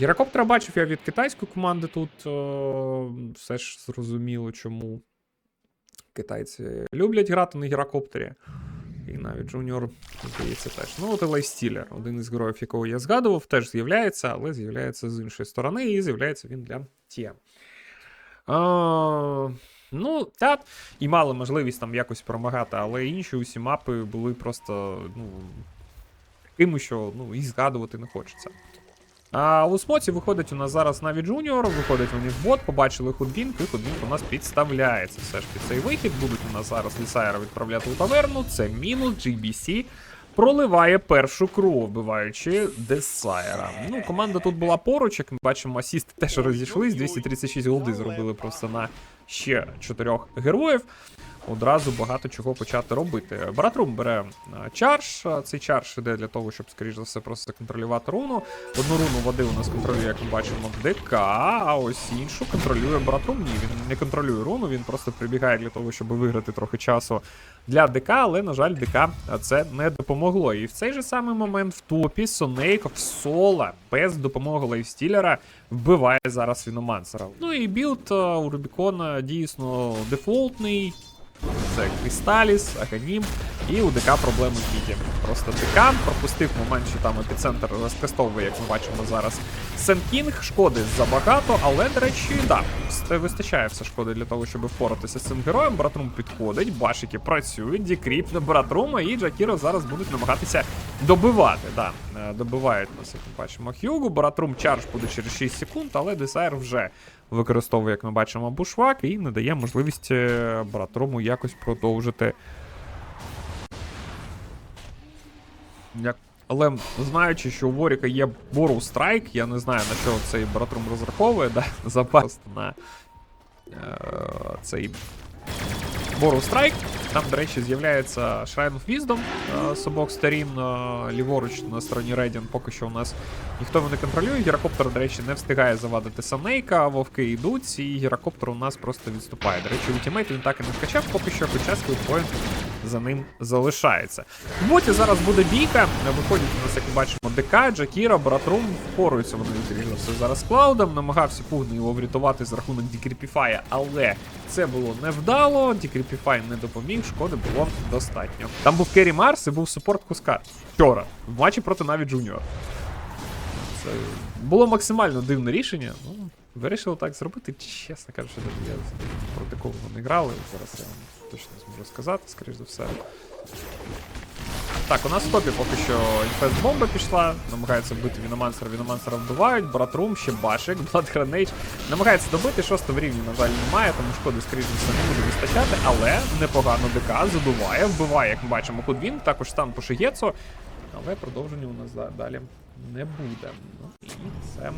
Гірокоптера бачив я від китайської команди тут. О, все ж зрозуміло, чому китайці люблять грати на гірокоптері. І навіть Джуніор, здається, теж. Ну, от і Лайстілер, один із героїв, якого я згадував, теж з'являється, але з'являється з іншої сторони, і з'являється він для TM. А, ну, так, і мали можливість там якось промагати, але інші усі мапи були просто, ну, такими, що ну, і згадувати не хочеться. А у смоці виходить у нас зараз навіть Джуніор, виходить вони в бот, побачили худбінк, і худбінк у нас підставляється. Все ж під цей вихід будуть у нас зараз Лісайра відправляти у таверну. Це мінус GBC. Проливає першу кров, вбиваючи Десайра. Ну, команда тут була поруч, як ми бачимо, асісти теж розійшлись. 236 голди зробили просто на ще чотирьох героїв. Одразу багато чого почати робити. Братрум бере а, чарж. а, Цей чарж іде для того, щоб, скоріш за все, просто контролювати руну. Одну руну води у нас контролює, як ми бачимо, ДК, а ось іншу контролює Братрум. Ні, він не контролює руну, він просто прибігає для того, щоб виграти трохи часу для ДК, але, на жаль, ДК це не допомогло. І в цей же самий момент в топі Сонейк в соло без допомоги лайфстілера вбиває зараз Віномансера. Ну і білд у Рубікона дійсно дефолтний. Це Крісталіс, і у ДК проблеми в міді. Просто ДК пропустив момент, що там епіцентр розкастовує, як ми бачимо зараз. Сенкінг, шкоди забагато, але, до речі, да, вистачає все шкоди для того, щоб впоратися з цим героєм. Братрум підходить, башики працюють, дікріп на Братрума, і Джакіро зараз будуть намагатися добивати. Да, е, добивають нас, як ми бачимо, Хьюгу. Братрум чардж буде через 6 секунд, але Десайр вже використовує, як ми бачимо, бушвак і не дає можливість е, Братруму якось продовжити. Як... Але знаючи, що у Воріка є Бору Страйк, я не знаю на що цей Братрум розраховує, да, запас на е, цей Бору Страйк. Там, до речі, з'являється Shrine of Wisdom е, з обох сторін. е, ліворуч на стороні Рейдін поки що у нас ніхто не контролює. Гірокоптер, до речі, не встигає завадити Санейка, вовки йдуть, і гірокоптер у нас просто відступає. До речі, ультимейт він так і не вкачав, поки що, хоча сквідпоінт за ним залишається. В боті зараз буде бійка. Виходять у нас, як ми бачимо, ДК, Джакіра, Братрум. Впоруються вони за все зараз Клаудом. Намагався пугно його врятувати за рахунок Дікріпіфая, але це було невдало. Дікріпіфай не допоміг, шкоди було достатньо. Там був Керрі Марс і був супорт Кускар. Вчора. В матчі проти Наві Джуніор. Це було максимально дивне рішення. Ну, вирішили так зробити. Чесно кажучи, я проти кого вони грали. Зараз я вам точно зможу сказати, скоріш за все. Так, у нас в топі поки що інфест бомба пішла, намагається вбити Віномансера, Віномансера вбивають, Братрум, ще башик, Blood намагається добити, шостого рівня, на жаль, немає, тому шкоди, скоріш за все, не буде вистачати, але непогано ДК задуває, вбиває, як ми бачимо, Кудвін, також стан по Шигецу, але продовження у нас далі не буде. Ну і це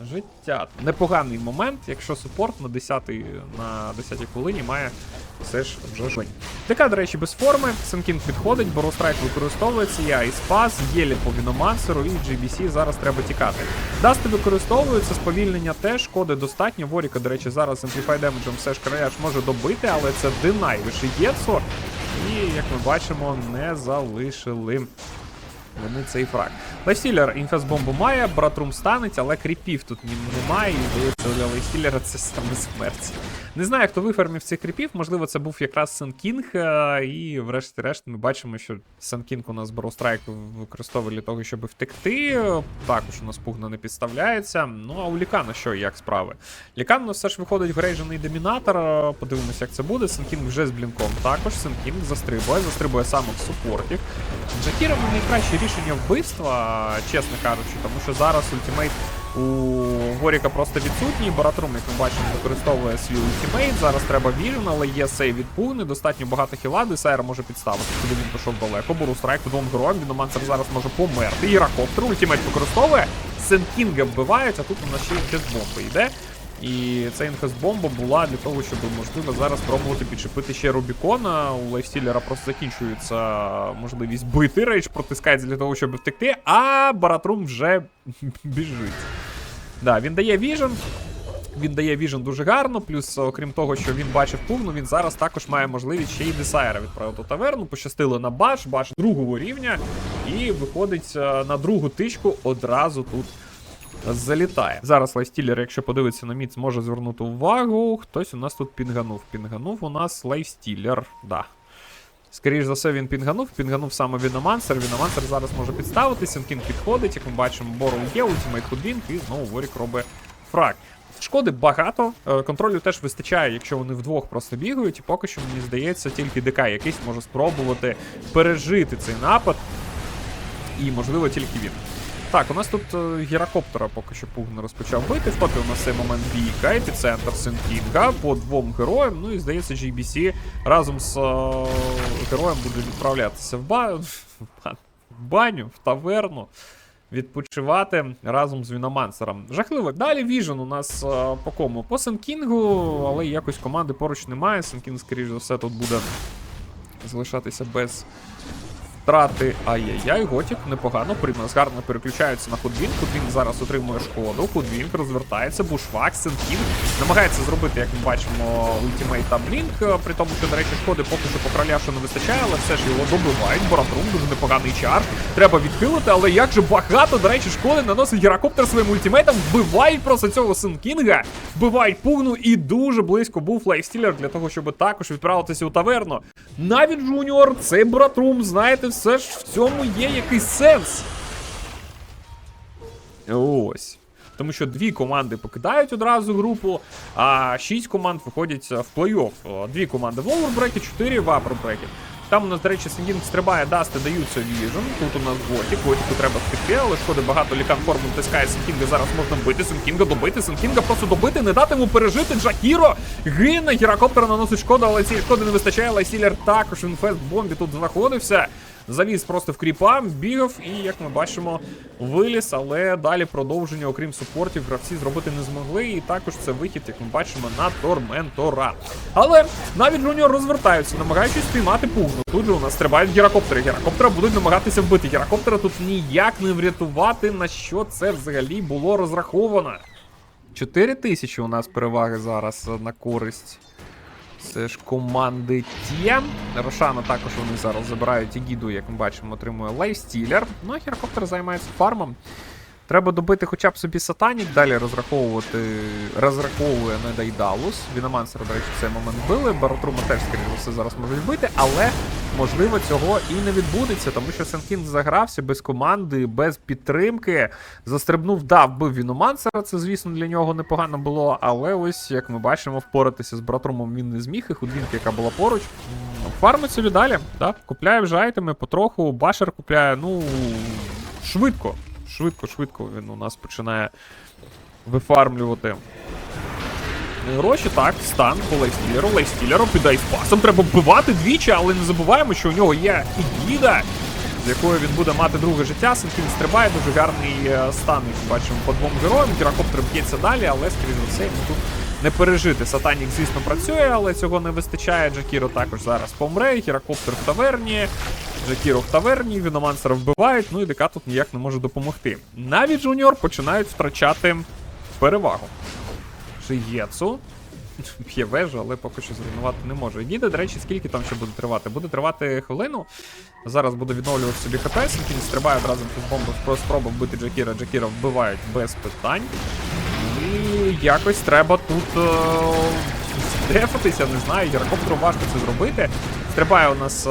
життя. Непоганий момент, якщо супорт на 10 на 10 хвилині має все ж вже жень. ДК, до речі, без форми. Сенкінг підходить, Борострайк використовується, я і спас, єлі по Віномансеру і GBC зараз треба тікати. Дасти використовуються, сповільнення теж, шкоди достатньо. Воріка, до речі, зараз Simplify Damage все ж краяч може добити, але це динай Вишиєцу. І, як ми бачимо, не залишили вони цей фраг. Лайфстілер інфес-бомбу має, братрум станеть, але кріпів тут немає, і здається, для Лайфстілера це саме смерть. Не знаю, хто вифармів цих кріпів, можливо, це був якраз Сенкінг, е, і врешті-решт ми бачимо, що Сенкінг у нас Броустрайк використовує для того, щоб втекти. Також у нас пугна не підставляється. Ну а у Лікана що як справи? Лікан у нас все ж виходить грейжений домінатор. е, Подивимося, як це буде. Сенкінг вже з блінком також. Сенкінг застрибує, застрибує саме в супортів. Джакіра ну, рішення вбивства, чесно кажучи, тому що зараз ультимейт у Горіка просто відсутній. Баратрум, як ми бачимо, використовує свій ультимейт. Зараз треба віжен, але є сейв від пуни, достатньо багато хіла, Десайр може підставити, куди він пішов далеко. Бору страйк двом героям, Віномансер зараз може померти. Іракоптер ультимейт використовує. Сенкінга вбивають, а тут у нас ще бомби йде. І ця інфес-бомба була для того, щоб можливо зараз спробувати підчепити ще Рубікона. У Лайфстілера просто закінчується можливість бити рейдж, протискається для того, щоб втекти, а Баратрум вже біжить. Да, він дає віжен. Він дає віжен дуже гарно, плюс, окрім того, що він бачив пугну, він зараз також має можливість ще й Десайра відправити таверну. Пощастило на баш, баш другого рівня, і виходить е, на другу тичку одразу тут залітає. Зараз лайфстілер, якщо подивитися на мід, зможе звернути увагу. Хтось у нас тут пінганув. Пінганув у нас лайфстілер. Да. Скоріше за все, він пінганув. Пінганув саме Віномансер. Віномансер зараз може підставити. Сенкін підходить, як ми бачимо, Бору є, ультимейт Худвінг, і знову Ворік робить фраг. Шкоди багато, е, контролю теж вистачає, якщо вони вдвох просто бігають, і поки що, мені здається, тільки ДК якийсь може спробувати пережити цей напад. І, можливо, тільки він. Так, у нас тут е, гірокоптера поки що Пугна розпочав бити. В топі у нас цей момент бійка, епіцентр Сенкінга по двом героям. Ну і здається, GBC разом з е, героєм буде відправлятися в, ба... в ба- в баню, в таверну. Відпочивати разом з Віномансером. Жахливо. Далі Віжен у нас е, по кому? По Сенкінгу, але якось команди поруч немає. Сенкінг, скоріш за все, тут буде залишатися без втрати. Ай-яй-яй, Готік непогано. Примас гарно переключаються на Худвін. Худвін зараз отримує шкоду. Худвін розвертається, бушвак, Сенкін. Намагається зробити, як ми бачимо, ультимейт та блінк. При тому, що, до речі, шкоди поки що по краляшу не вистачає, але все ж його добивають. Боратрум дуже непоганий чар. Треба відхилити, але як же багато, до речі, шкоди наносить гірокоптер своїм ультимейтом. Вбивають просто цього Сенкінга. Вбивають пугну і дуже близько був лайфстілер для того, щоб також відправитися у таверну. Навіть Джуніор, цей братрум, знаєте, все ж в цьому є якийсь сенс. Ось. Тому що дві команди покидають одразу групу, а шість команд виходять в плей-офф. Дві команди в овербрекі, чотири в апербрекі. Там у нас, до речі, Сендінг стрибає, дасти даються віжен. Тут у нас Готік, Готіку треба втекти, але шкоди багато лікан форму тискає Сенкінга. Зараз можна бити Сенкінга, добити, Сенкінга просто добити, не дати йому пережити. Джакіро гине, гірокоптер наносить шкоду, але цієї шкоди не вистачає. Лайсілер також інфест бомбі тут знаходився. Заліз просто в кріпа, бігав і, як ми бачимо, виліз, але далі продовження, окрім супортів, гравці зробити не змогли. І також це вихід, як ми бачимо, на Торментора. Але навіть Джуніор розвертаються, намагаючись спіймати пугну. Тут же у нас стрибають гірокоптери. Гірокоптера будуть намагатися вбити. Гірокоптера тут ніяк не врятувати, на що це взагалі було розраховано. 4 тисячі у нас переваги зараз на користь. Це ж команди Тє. Рошана також вони зараз забирають Егіду, як ми бачимо, отримує лайфстілер. Ну а Хірокоптер займається фармом. Треба добити хоча б собі сатанік, далі розраховувати, розраховує на Дайдалус. Віномансера, до речі, в цей момент били. Баротрума теж, скоріше все, зараз можуть бити, але можливо цього і не відбудеться, тому що Сенкін загрався без команди, без підтримки. Застрибнув, да, вбив Віномансера. Це, звісно, для нього непогано було. Але ось, як ми бачимо, впоратися з Братрумом він не зміг, і худвінка, яка була поруч. Фармить собі далі. Да? Купляє вже айтеми потроху. Башер купляє, ну, швидко. Швидко, швидко він у нас починає вифармлювати. Гроші, так, стан по лайфстілеру. Лайфстілеру під айспасом. Треба вбивати двічі, але не забуваємо, що у нього є і гіда, з якою він буде мати друге життя. Сенкін стрибає, дуже гарний е, стан, як бачимо, по двом героям. Гірокоптер б'ється далі, але, скоріш за все, йому тут не пережити. Сатанік, звісно, працює, але цього не вистачає. Джакіро також зараз помре. Гірокоптер в таверні. Джакіро в таверні, Віномансера вбивають, ну і ДК тут ніяк не може допомогти. Навіть Джуніор починають втрачати перевагу. Шиєцу. П'є вежу, але поки що зруйнувати не може. Діде, до речі, скільки там ще буде тривати? Буде тривати хвилину. Зараз буду відновлювати собі хп. Сінкін стрибає одразу з про спробу вбити Джакіра. Джакіра вбивають без питань. І якось треба тут е- дефатися, не знаю, гірокоптеру важко це зробити. Стрибає у нас е,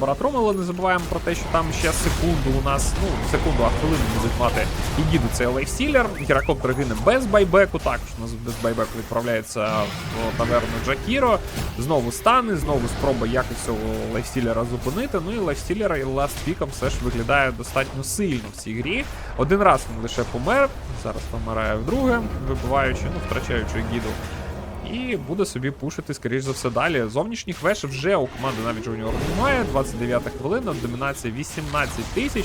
Баратрум, але не забуваємо про те, що там ще секунду у нас, ну, секунду, а хвилину будуть мати і діду це лайфстілер. Гірокоптер гине без байбеку, також у нас без байбеку відправляється в таверну Джакіро. Знову стани, знову спроба якось цього лайфстілера зупинити. Ну і лайфстілера і ластпіком все ж виглядає достатньо сильно в цій грі. Один раз він лише помер, зараз помирає вдруге, вибиваючи, ну, втрачаючи гіду. І буде собі пушити, скоріш за все, далі. Зовнішніх веш вже у команди навіть Жуніор немає. 29 хвилина, домінація 18 тисяч.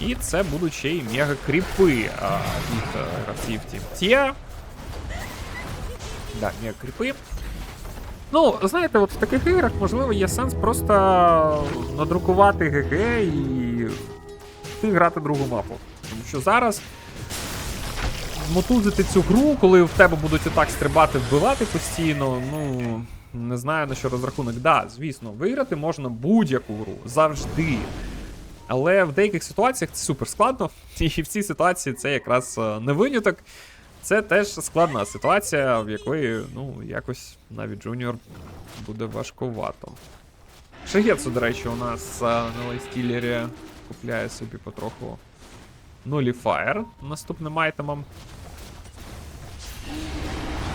І це будуть ще й мега кріпи а, від е, гравців Team Tia. Да, мега кріпи. Ну, знаєте, от в таких іграх, можливо, є сенс просто надрукувати ГГ і ти грати другу мапу. Тому що зараз мотузити цю гру, коли в тебе будуть і так стрибати, вбивати постійно, ну не знаю на що розрахунок. Да, звісно, виграти можна будь-яку гру завжди. Але в деяких ситуаціях це супер складно. І в цій ситуації це якраз е, не виняток. Це теж складна ситуація, в якої, ну, якось навіть Джуніор буде важкувато. Шагецу, до речі, у нас на лайстілері купляє собі потроху нуліфаєр наступним айтемом.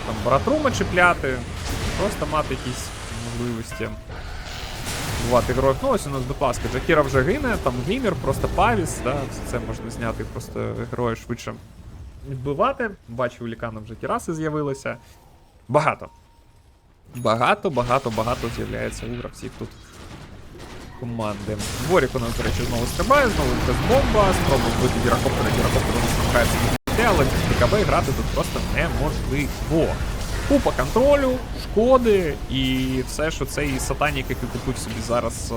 Там братрума чіпляти, просто мати якісь можливості. Бувати героїв. Ну, ось у нас, будь ласка, Джакіра вже гине, там Глімір, просто павіс, да, все це можна зняти, просто героя швидше вбивати. Бачу, у Лікана вже кіраси з'явилися. Багато. Багато, багато, багато з'являється у гравців тут команди. Дворік у нас, до речі, знову стрибає, знову якась бомба, спробує вбити нас намагається відійти, але без БКБ грати тут просто неможливо. Купа контролю, шкоди і все, що цей сатанік, який купив собі зараз е,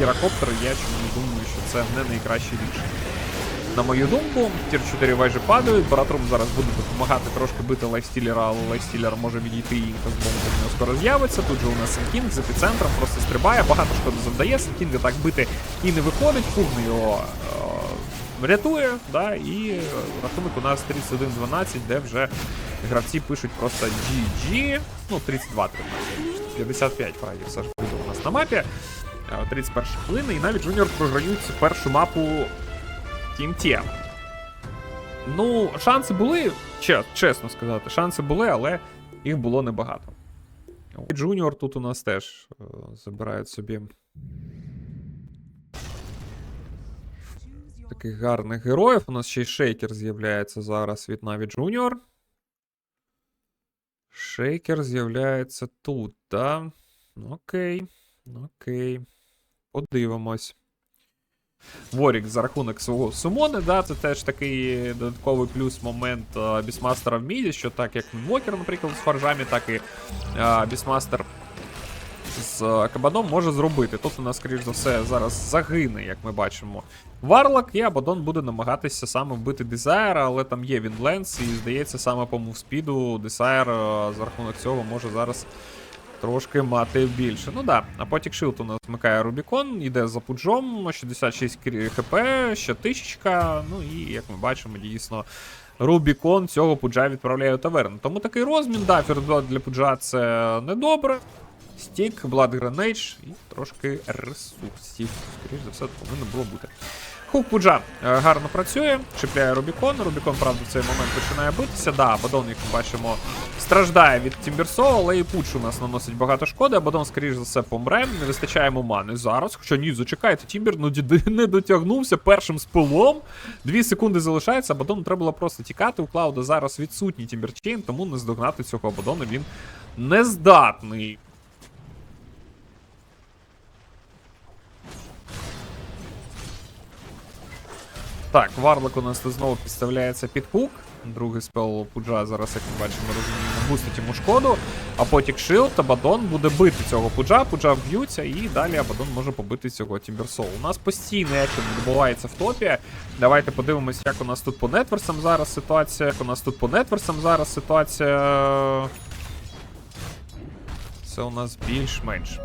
гірокоптер, я чому думаю, що це не найкраще рішення. На мою думку, тір 4 вежі падають, Баратрум зараз буде допомагати трошки бити лайфстілера, але лайфстілер може відійти і інка з бомбою нього скоро з'явиться. Тут же у нас Сенкінг з епіцентром просто стрибає, багато шкоди завдає. Сенкінга так бити і не виходить, Фугн його е, рятує, да, і е, рахунок у нас 31-12, де вже гравці пишуть просто GG, ну 32 13, 55 фрагів все ж буде у нас на мапі. Е, 31 хвилина, і навіть Джуніор програють першу мапу TMT. Ну, шанси були, чесно сказати, шанси були, але їх було небагато. Джуніор тут у нас теж е, забирають собі таких гарних героїв. У нас ще й шейкер з'являється зараз від Наві Джуніор. Шейкер з'являється тут, да? Ну, Окей. Окей. Подивимось. Ворік за рахунок свого сумони, да, це теж такий додатковий плюс момент а, бісмастера в міді, що так як Вокер, наприклад, з фаржами, так і а, бісмастер з а, кабаном може зробити. Тут у нас, скоріш за все, зараз загине, як ми бачимо. Варлок і Абадон буде намагатися саме вбити Дезайра, але там є Вінленс, і здається, саме по мувспіду Дезайр за рахунок цього може зараз трошки мати більше. Ну да, а потік Шилд у нас вмикає Рубікон, йде за пуджом, 66 хп, ще тисячка. Ну і як ми бачимо, дійсно. Рубікон цього пуджа відправляє у таверну. Тому такий розмін, да, фірдблад для пуджа це недобре. Стік, Blood Grenade і трошки ресурсів. Скоріше за все, повинно було бути. Хук Пуджа е, гарно працює, чіпляє Рубікон. Рубікон, правда, в цей момент починає битися. Да, Абадон, як ми бачимо, страждає від Тімберсо, але і Пуч у нас наносить багато шкоди. Абадон, скоріш за все, помре. Не вистачає йому мани зараз. Хоча ні, зачекайте, Тімбер ну, не дотягнувся першим спилом. Дві секунди залишається. Абадону треба було просто тікати. У Клауда зараз відсутній Тімберчейн, тому не здогнати цього Абадона він не здатний. Так, Варлок у нас знову підставляється під хук. Другий спел Пуджа зараз, як ми бачимо, розуміємо, бустить йому шкоду. А потік Шилд, Абадон буде бити цього Пуджа, Пуджа вб'ються, і далі Абадон може побити цього Тімберсоу. У нас постійний екшен відбувається в топі. Давайте подивимось, як у нас тут по нетверсам зараз ситуація. Як у нас тут по нетверсам зараз ситуація. Це у нас більш-менш.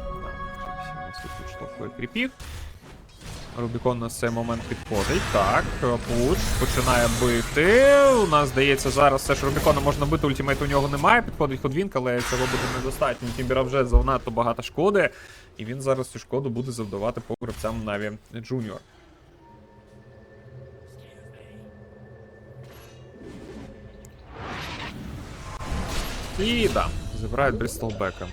Тут кріпів. Рубікон на цей момент підходить. Так, Пуш починає бити. У нас здається, зараз все ж Рубікона можна бити, ультимейту у нього немає. Підходить Ходвінк, але цього буде недостатньо. Тімбіра вже занадто багато шкоди. І він зараз цю шкоду буде завдавати по гравцям Наві Джуніор. І да, забирають Брістолбека.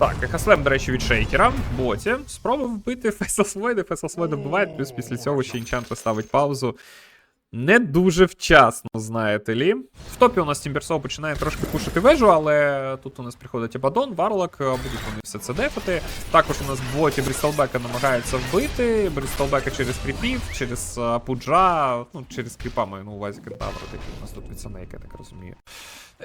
Так, Ехаслем, до речі, від шейкера в боті. Спробував вбити Феселсвойда. Феселсвойда вбиває, плюс після цього ще інчант поставить паузу. Не дуже вчасно, знаєте лі. В топі у нас Тімберсоу починає трошки пушити вежу, але тут у нас приходить Абадон, Варлок, е, будуть вони все це дефати. Також у нас в боті Брістолбека намагаються вбити. Брістолбека через кріпів, через е, пуджа, ну, через кріпа маю на увазі кентавра, такий у нас тут від Санейка, я так розумію.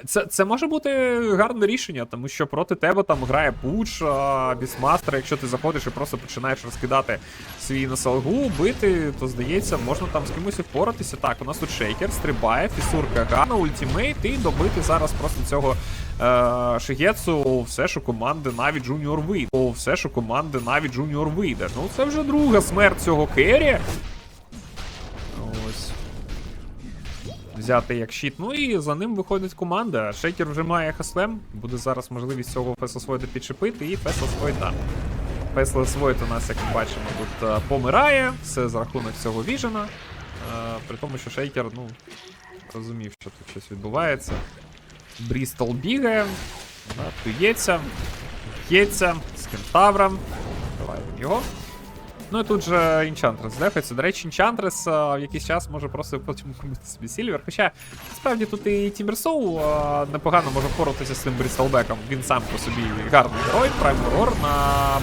Це, це може бути гарне рішення, тому що проти тебе там грає Пуч, а, Бісмастер. Якщо ти заходиш і просто починаєш розкидати свій насалгу, бити, то здається, можна там з кимось і впоратися. Так, у нас тут шейкер, стрибає, фісурка гана, ультимейт, і добити зараз просто цього е, Шигецу все, що команди навіть Джуніор вийде. О, Все, що команди навіть Джуніор вийде. Ну, це вже друга смерть цього Керрі. Ось взяти як щит. Ну і за ним виходить команда. Шейкер вже має хаслем. Буде зараз можливість цього Феслсвойда підчепити, і Феслсвойд, да. Феслсвойд у нас, як ми бачимо, тут е, помирає. Все за рахунок цього віжена. Е, при тому, що шейкер, ну, розумів, що тут щось відбувається. Брістол бігає, да, тується, б'ється з кентавром. Давай його. Ну і тут же Інчантрес здефається. До речі, Інчантрес в якийсь час може просто потім купити собі Сільвер. Хоча насправді тут і Тімберсоу непогано може впоратися з цим Брістолбеком. Він сам по собі гарний герой. Прайм Урор на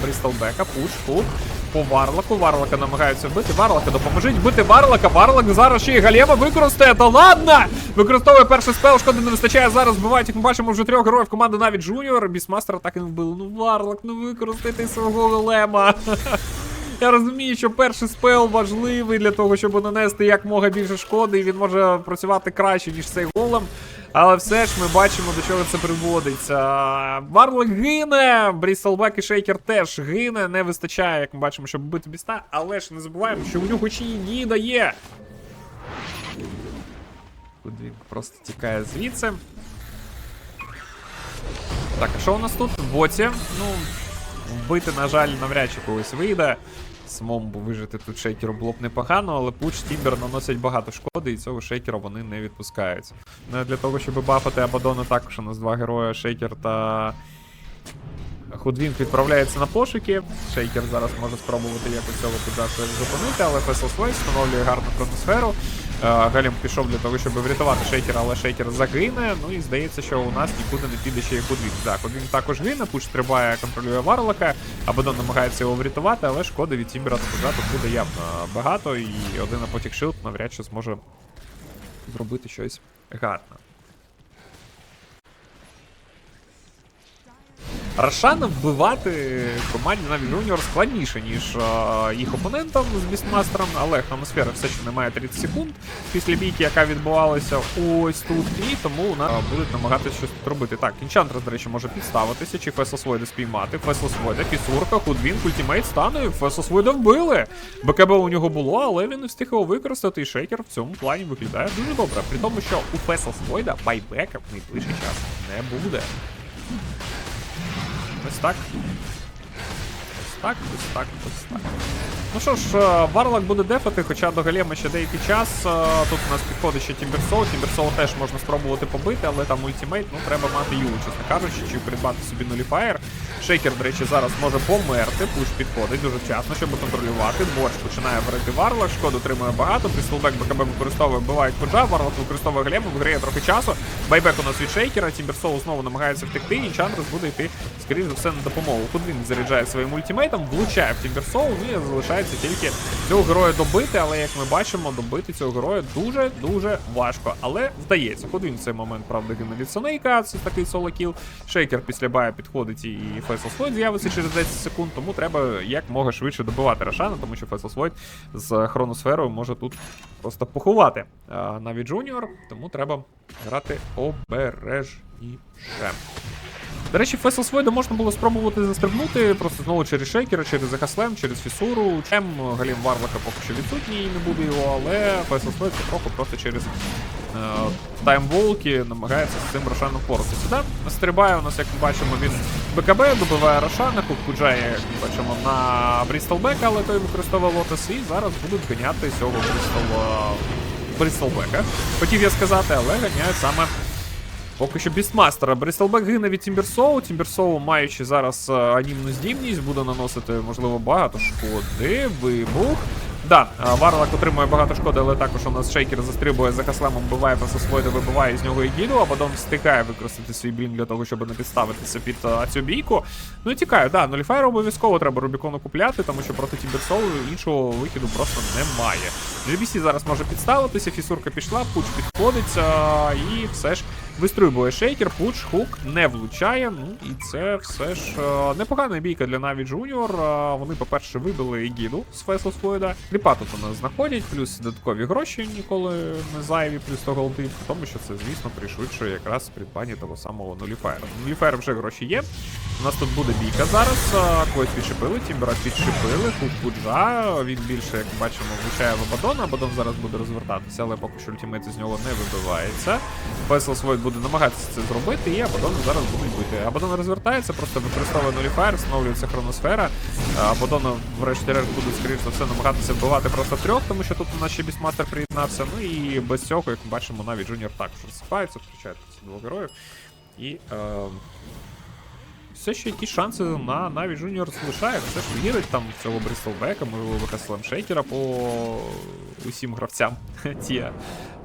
Брістолбека. Пуш, хук. По Варлоку. Варлока намагаються вбити. Варлока допоможіть бити Варлока. Варлок зараз ще й Галєма використає. Та ладно! Використовує перший спел, шкоди не вистачає. Зараз вбивають, як ми бачимо, вже трьох героїв команди навіть Джуніор. Бісмастера так і не вбили. Ну Варлок, ну використайте свого голема. Я розумію, що перший спел важливий для того, щоб нанести якмога більше шкоди, і він може працювати краще, ніж цей голем. Але все ж ми бачимо, до чого це приводиться. Варлок гине, Брістелбек і Шейкер теж гине, не вистачає, як ми бачимо, щоб бити біста, але ж не забуваємо, що у нього ще й Ніда є. Куди просто тікає звідси. Так, а що у нас тут? В боті. Ну, вбити, на жаль, навряд чи когось вийде. Самому вижити тут шейкеру було б непогано, але пуч Тімбер наносять багато шкоди, і цього шейкера вони не відпускають. Ну для того, щоб бафати Абадона, також у нас два герої Шейкер та. Худвінг відправляється на пошуки. Шейкер зараз може спробувати якось цього піджасу зупинити, але Фесл Слейс встановлює гарну хроносферу. Е, Галім пішов для того, щоб врятувати шейкера, але шейкер загине. Ну і здається, що у нас нікуди не піде ще і Кудвін. Так, Кудвін також гине, пуч стрибає, контролює Варлока. Абадон намагається його врятувати, але шкоди від Тімбера та тут буде явно багато, і один апотік шилд навряд чи зможе зробити щось гарне. Рошана вбивати команді навіть Junior складніше, ніж е, їх опонентам з Бістмастером, але Хроносфера все ще не має 30 секунд після бійки, яка відбувалася ось тут, і тому у нас е, будуть намагатися щось тут робити. Так, Інчантрес, до речі, може підставитися, чи Феслсвойда спіймати. Феслсвойда, Фісурка, Худвін, ультимейт стане, Феслсвойда вбили. БКБ у нього було, але він не встиг його використати, і шейкер в цьому плані виглядає дуже добре. При тому, що у Феслсвойда байбека в найближчий час не буде. Ось так. Ось так, ось так, ось так. Ну що ж, е, Варлок буде дефати, хоча до Галема ще деякий час. Е, Тут у нас підходить ще Тімберсоу. Тімберсоу теж можна спробувати побити, але там ультимейт, ну треба мати юлу, чесно кажучи, чи придбати собі нуліфаєр. Шейкер, до речі, зараз може померти. Пуш підходить дуже вчасно, щоб контролювати. Борщ починає варити Варлок, шкоду отримує багато. Бріслбек БКБ використовує, вбивають Пуджа, Варлок використовує Глебу, виграє трохи часу. Байбек у нас від Шейкера, Тімберсоу знову намагається втекти, і Чандрес буде йти, скоріш за все, на допомогу. Тут він заряджає своїм ультимейтом, влучає в Тімберсоу, ну і залишається тільки цього героя добити, але як ми бачимо, добити цього героя дуже-дуже важко. Але вдається. Ходин в цей момент, правда, гине від Сонейка, це такий соло-кіл. Шейкер після бая підходить і Фесел Слойд з'явиться через 10 секунд, тому треба як мога швидше добивати Рошана, тому що Фесел Слойд з хроносферою може тут просто поховати навіть Джуніор, тому треба грати обережніше. До речі, Фесел Свойда можна було спробувати застрибнути просто знову через шейкера, через Захаслем, через фісуру. Чем Галім Варлока поки що відсутній, не буде його, але Фесел Свойд трохи просто через е, таймволки намагається з цим Рошаном впоратися. Сюди стрибає у нас, як ми бачимо, він БКБ, добиває Рошана, куджає, як ми бачимо, на Брістолбека, але той використовує Лотос, і зараз будуть ганяти цього Брістол, Брістолбека. Хотів я сказати, але ганяють саме Поки що Бістмастера. Брістелбек гине від Тімберсоу. Тімберсоу, маючи зараз е, анімну здібність, буде наносити, можливо, багато шкоди. Вибух. Да, е, Варлок отримує багато шкоди, але також у нас шейкер застрибує за хаслемом, вбиває Фасосвойда, вибиває з нього і гіду, а потім встигає використати свій блін для того, щоб не підставитися під а, цю бійку. Ну і тікаю, да, нуліфайр обов'язково треба Рубікону купляти, тому що проти Тімберсоу іншого вихіду просто немає. GBC зараз може підставитися, фісурка пішла, пуч підходить, а, і все ж Вистрибує шейкер, пуч, хук не влучає. Ну і це все ж е, непогана бійка для Наві Джуніор. Е, Вони, по-перше, вибили Егіду з Фесл Флойда. Кріпа тут у нас знаходять, плюс додаткові гроші ніколи не зайві, плюс того голди, при тому, що це, звісно, пришвидшує якраз придбання того самого нуліфаєра. Нуліфаєр вже гроші є. У нас тут буде бійка зараз. а, Когось підшипили, Тімбера підшипили, тут Пуджа. Він більше, як бачимо, влучає в Абадона. Абадон зараз буде розвертатися, але поки що ультимейт з нього не вибивається. Весел Свойд буде намагатися це зробити, і Абадон зараз будуть бити. Абадон розвертається, просто використовує нуліфаєр, встановлюється хроносфера. А, Абадона, врешті-решт, буде, скоріш за все, намагатися вбивати просто трьох, тому що тут у нас ще Бісмастер приєднався. Ну і без цього, як ми бачимо, навіть Джуніор також розсипається, втрачає двох героїв. І. Е, все ще якісь шанси на Наві Junior залишає. Все ж вірить там в цього Брістолбека, можливо, викаслем Шейкера по усім гравцям. Тія.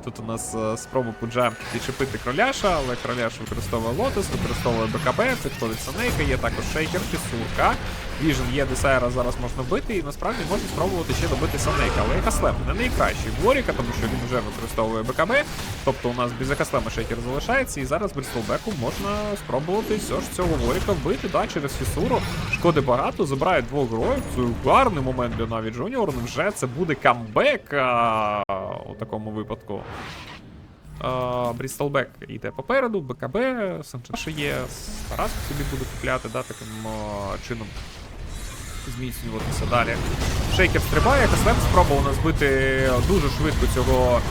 Тут у нас е, спроба Пуджа підчепити кроляша, але кроляш використовує лотос, використовує БКБ, підходить Санейка, є також шейкер, Фісурка. Віжен є Десайра зараз можна бити, і насправді можна спробувати ще добити Санейка. Але Хаслем не найкращий Воріка, тому що він вже використовує БКБ. Тобто у нас без Хаслема шейкер залишається, і зараз Брістолбеку можна спробувати все ж цього Воріка вбити, да, через Фісуру. Шкоди багато, забирають двох героїв. Це гарний момент для Наві Джуніор. Невже це буде камбек у такому випадку? Брістолбек йде попереду, БКБ, Санчеш є, Тарас собі буде купляти, да, таким а, чином зміцнюватися далі. Шейкер стрибає, Хаслем спробував збити дуже швидко цього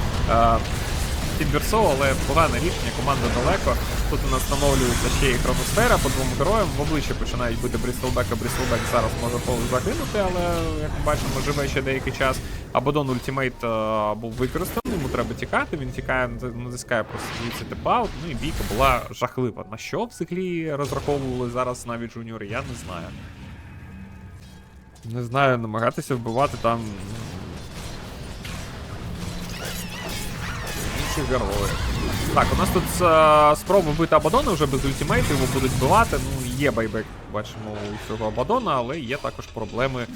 Тімберсо, але погане рішення, команда далеко. Тут у нас встановлюється ще і хроносфера по двом героям. В обличчя починають бити Брістолбека. Брістолбек зараз може повз загинути, але як ми бачимо, живе ще деякий час. Абадон ультимейт е, був використаний, йому треба тікати. Він тікає, натискає просто звідси тепаут. Ну і бійка була жахлива. На що взагалі розраховували зараз навіть джуніори, я не знаю. Не знаю, намагатися вбивати там. Інших героїв. Так, у нас тут е, спроба вбити Абадона вже без ультимейту, його будуть вбивати. Ну, є байбек, бачимо, у цього Абадона, але є також проблеми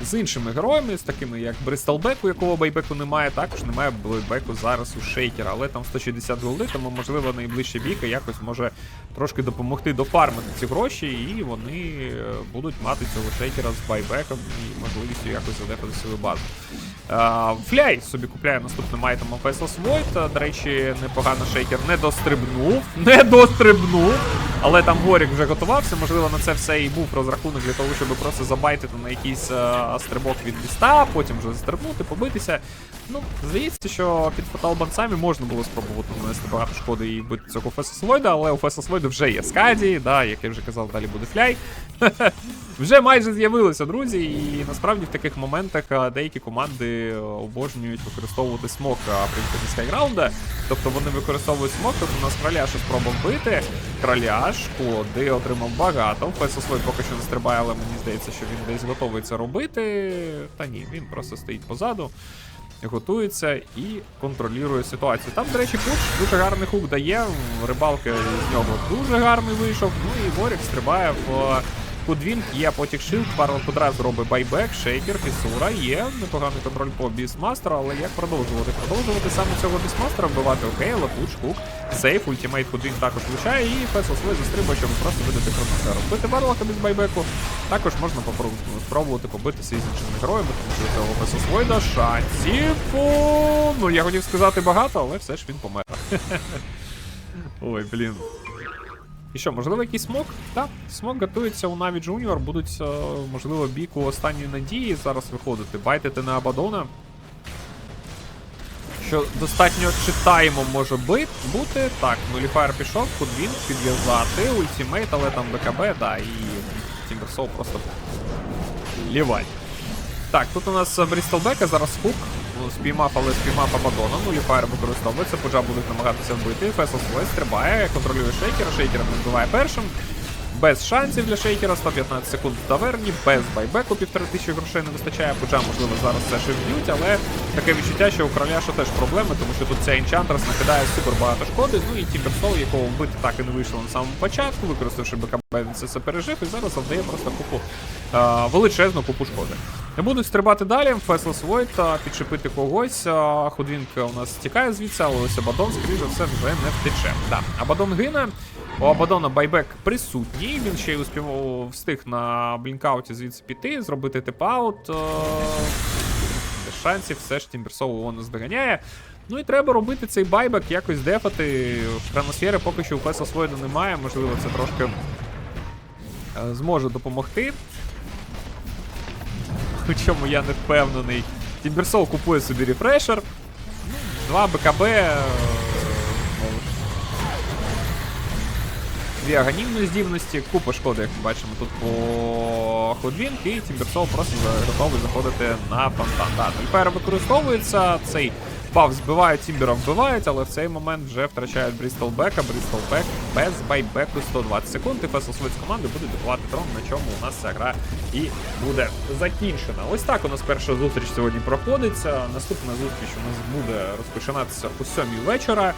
з іншими героями, з такими як Бристолбек, у якого байбеку немає, також немає байбеку зараз у Шейкера, але там 160 голди, тому можливо найближча бійка якось може трошки допомогти дофармити ці гроші, і вони е, будуть мати цього шейкера з байбеком і можливістю якось задефати свою базу. А, Фляй собі купляє наступним айтемом Vessels Void. До речі, непогано шейкер не дострибнув. Не дострибнув. Але там Ворік вже готувався. Можливо, на це все і був розрахунок для того, щоб просто забайтити на якийсь а, стрибок від біста, потім вже застрибнути, побитися. Ну, здається, що під фаталбанцами можна було спробувати нанести багато шкоди і вбити цього Void, але у Void вже є Скаді, да, як я вже казав, далі буде фляй. Вже майже з'явилися, друзі, і насправді в таких моментах деякі команди обожнюють використовувати смок принципі скайграунда. Тобто вони використовують смок, тобто у нас краляша спробував бити. Краляш, шкоди, отримав багато. Фесослой поки що не стрибає, але мені здається, що він десь готовий це робити. Та ні, він просто стоїть позаду. Готується і контролює ситуацію. Там, до речі, Пуч дуже гарний хук дає. Рибалки з нього дуже гарний вийшов. Ну і Ворік стрибає в Кудвінг, є потік шилд, пару одразу робить байбек, шейкер, фісура, є непоганий контроль по бісмастеру, але як продовжувати? Продовжувати саме цього бісмастера вбивати окей, але пуч, хук, сейф, ультимейт Кудвінг також влучає, і Фесл свой застрибує, щоб просто видати хроносферу. Бити барлока без байбеку, також можна спробувати побитися із іншими героями, тому що цього Фесл Свойда шансів, ну я хотів сказати багато, але все ж він помер. Ой, блін. І що, можливо, якийсь смок? Так, смок готується у Наві Junior, будуть, е, можливо, бійку останньої надії зараз виходити. Байтити на Абадона. Що достатньо читаємо може бути. Так, нуліфаєр пішов, Кудвін підв'язати, ультимейт, але там БКБ, да, і Тімберсоу просто лівай. Так, тут у нас Брістолбека, зараз хук. Спіймав, але спіймав Абадона. Ну, використовується, Пуджа будуть намагатися вбити. Фесл Свой стрибає, контролює шейкера, шейкера не вбиває першим. Без шансів для шейкера, 115 секунд в таверні, без байбеку, півтори тисячі грошей не вистачає. Пуджа, можливо, зараз все ще вб'ють, але таке відчуття, що у Краляша теж проблеми, тому що тут цей Енчантрас накидає супер багато шкоди. Ну і Тімберсол, якого вбити так і не вийшло на самому початку, використавши БКБ він це все пережив і зараз завдає просто купу е, величезну купу шкоди. Не будуть стрибати далі. Феслес Войт а, підшипити когось. а, у нас тікає звідси, але ось Абадон, скоріше все, вже не втече. Да. Абадон гине. У Абадона байбек присутній. Він ще й успів встиг на блінкауті звідси піти, зробити тип-аут. шансів, все ж Тімберсоу його не здоганяє. Ну і треба робити цей байбек, якось дефати. Хроносфери поки що у Феслес Войда немає, можливо, це трошки зможе допомогти. У чому я не впевнений. Тімберсол купує собі рефрешер. Ну, Два БКБ. е. Дві аганімні здібності, купа шкоди, як ми бачимо тут по Ходвінк, і Тімберсол просто готовий заходити на фонтан. Да, Нульфайр використовується, цей баф збивають, Тімбера вбивають, але в цей момент вже втрачають Брістол Бека, Брістол Бек без байбеку 120 секунд, і Фесл з команди буде добивати трон, на чому у нас ця гра і буде закінчена. Ось так у нас перша зустріч сьогодні проходиться. Наступна зустріч у нас буде розпочинатися о 7 вечора.